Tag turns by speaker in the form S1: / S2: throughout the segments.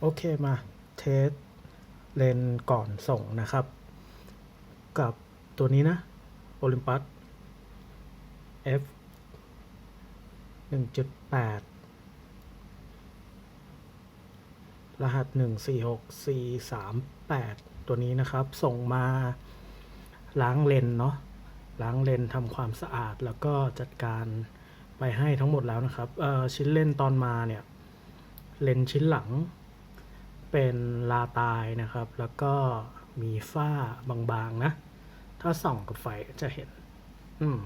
S1: โอเคมาเทสเลนก่อนส่งนะครับ กับตัวนี้นะ Olympus F 1.8 รหัส 146438 ตัวนี้นะครับ ส่งมาล้างเลนเนาะล้างเลนทำความสะอาดแล้วก็จัดการไปให้ทั้งหมดแล้วนะครับชิ้นเลนตอนมาเนี่ย เลนชิ้นหลัง เป็นลาตายนะครับ แล้วก็มีฝ้าบางๆนะ ถ้าส่องกับไฟจะเห็น อืม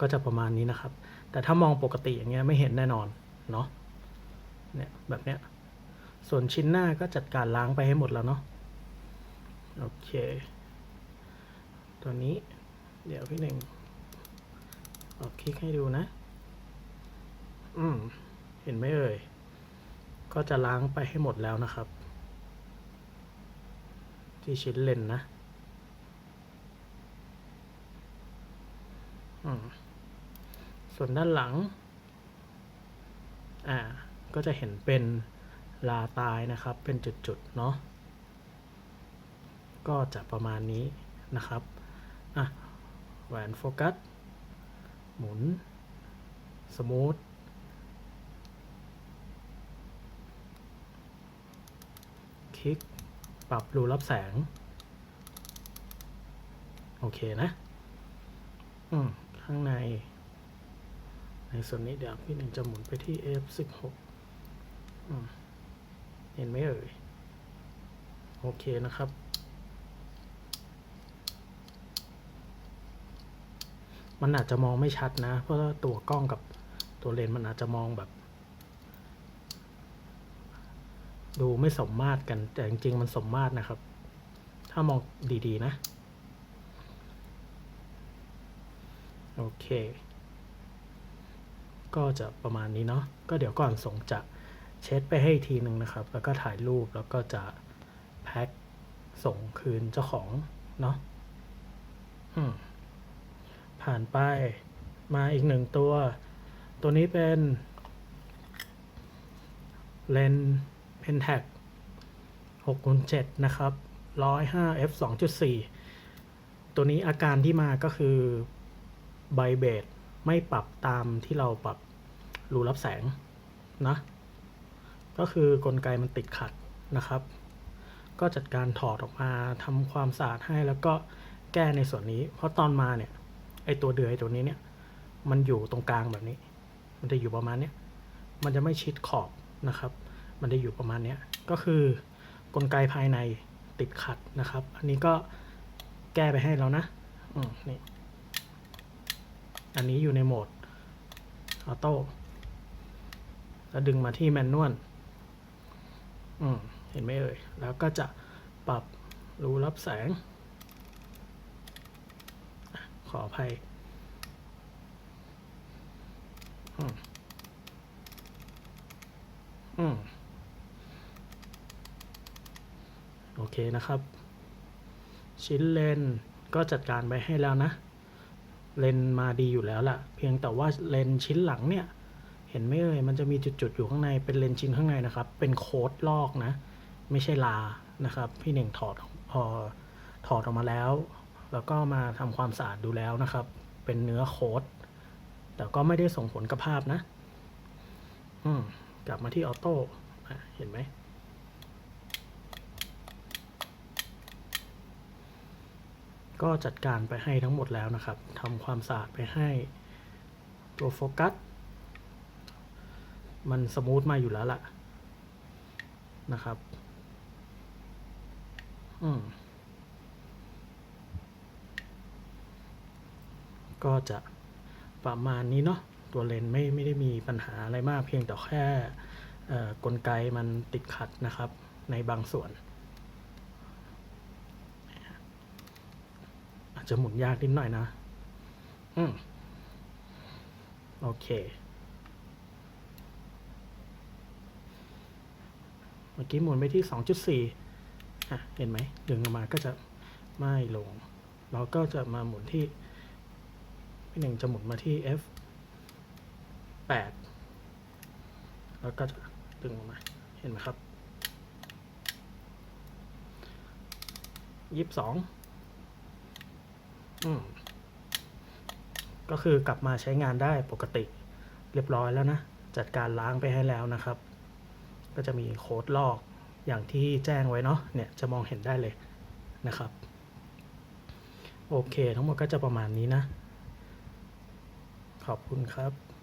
S1: ก็จะประมาณนี้นะครับ แต่ถ้ามองปกติอย่างเงี้ยไม่เห็นแน่นอน เนาะเนี่ยแบบเนี้ย ส่วนชิ้นหน้าก็จัดการล้างไปให้หมดแล้วเนาะ โอเค ตัวนี้ เดี๋ยวพี่หนึ่งออกคลิกให้ดูนะ อืม เห็นไหมเอ่ย ก็จะล้างไปให้หมดแล้วนะครับ ที่ชิ้นเลนนะส่วนด้านหลัง อ่า ก็จะเห็นเป็นลาตายนะครับ เป็นจุดๆ เนาะ ก็จะประมาณนี้นะครับ อะ แหวนโฟกัส หมุน สมูท ลิก ปรับรูรับแสง โอเคนะ อืม ข้างใน ในส่วนนี้เดี๋ยวพี่หนึ่งจะหมุนไปที่ F16 อืมเห็นไหมเอ่ย โอเคนะครับ มันอาจจะมองไม่ชัดนะ เพราะตัวกล้องกับตัวเลนส์มันอาจจะมองแบบ ดูไม่สมมาตรกัน แต่จริงๆ มันสมมาตรนะครับ ถ้ามองดีๆนะ โอเค ก็จะประมาณนี้เนาะก็เดี๋ยวก่อนส่งจะเช็ดไปให้ทีหนึ่งนะครับ แล้วก็ถ่ายรูปแล้วก็จะแพ็คส่งคืนเจ้าของเนาะผ่านไปมาอีกหนึ่งตัว ตัวนี้เป็นเลน เพนแท็ก6คูณ7นะครับ105 f 2.4 ตัวนี้อาการที่มาก็คือไบเบดไม่ปรับตามที่เราปรับรูรับแสงนะก็คือกลไกมันติดขัดนะครับ ก็จัดการถอดออกมาทำความสะอาดให้แล้วก็แก้ในส่วนนี้ เพราะตอนมาเนี่ยไอตัวเดือยตัวนี้เนี่ยมันอยู่ตรงกลางแบบนี้ มันจะอยู่ประมาณเนี้ยมันจะไม่ชิดขอบนะครับ มันจะอยู่ประมาณนี้ก็คือกลไกภายในติดขัดนะครับ อันนี้ก็แก้ไปให้แล้วนะอืมนี่อันนี้อยู่ในโหมดออโต้แล้วดึงมาที่แมนนวลอืมเห็นไหมเอ่ย แล้วก็จะปรับรูรับแสง ขออภัยอืมอืม โอ เคนะครับ ชิ้นเลนก็จัดการไปให้แล้วนะ เลนมาดีอยู่แล้วล่ะ เพียงแต่ว่าเลนชิ้นหลังเนี่ย เห็นไหมเอ่ยมันจะมีจุดๆอยู่ข้างในเป็นเลนชิ้นข้างในนะครับ เป็นโค้ดลอกนะ ไม่ใช่ลานะครับ พี่หนึ่งถอดพอถอดออกมาแล้ว แล้วก็มาทำความสะอาดดูแล้วนะครับ เป็นเนื้อโค้ดแต่ก็ไม่ได้ส่งผลกับภาพนะ อืมกลับมาที่ออโต้เห็นไหม ก็จัดการไปให้ทั้งหมดแล้วนะครับทำความสะอาดไปให้ตัวโฟกัส มันสมูทมาอยู่แล้วล่ะนะครับ อืม ก็จะประมาณนี้เนาะ ตัวเลนส์ไม่ไม่ได้มีปัญหาอะไรมากเพียงแต่แค่กลไกมันติดขัดนะครับในบางส่วน อา จะหมุนยากนิดหน่อยนะ อืม โอเค เมื่อกี้หมุนไปที่ 2.4อะเห็นไหมดึงออกมาก็จะไม่ลง เราก็จะมาหมุนที่พี่หนึ่งจะหมุนมาที่ F 8แล้วก็จะดึงออกมา เห็นไหมครับยี่สิบสอง ก็คือกลับมาใช้งานได้ปกติ เรียบร้อยแล้วนะ จัดการล้างไปให้แล้วนะครับ ก็จะมีโค้ดลอกอย่างที่แจ้งไว้เนาะเนี่ยจะมองเห็นได้เลยนะครับ โอเค ทั้งหมดก็จะประมาณนี้นะ ขอบคุณครับ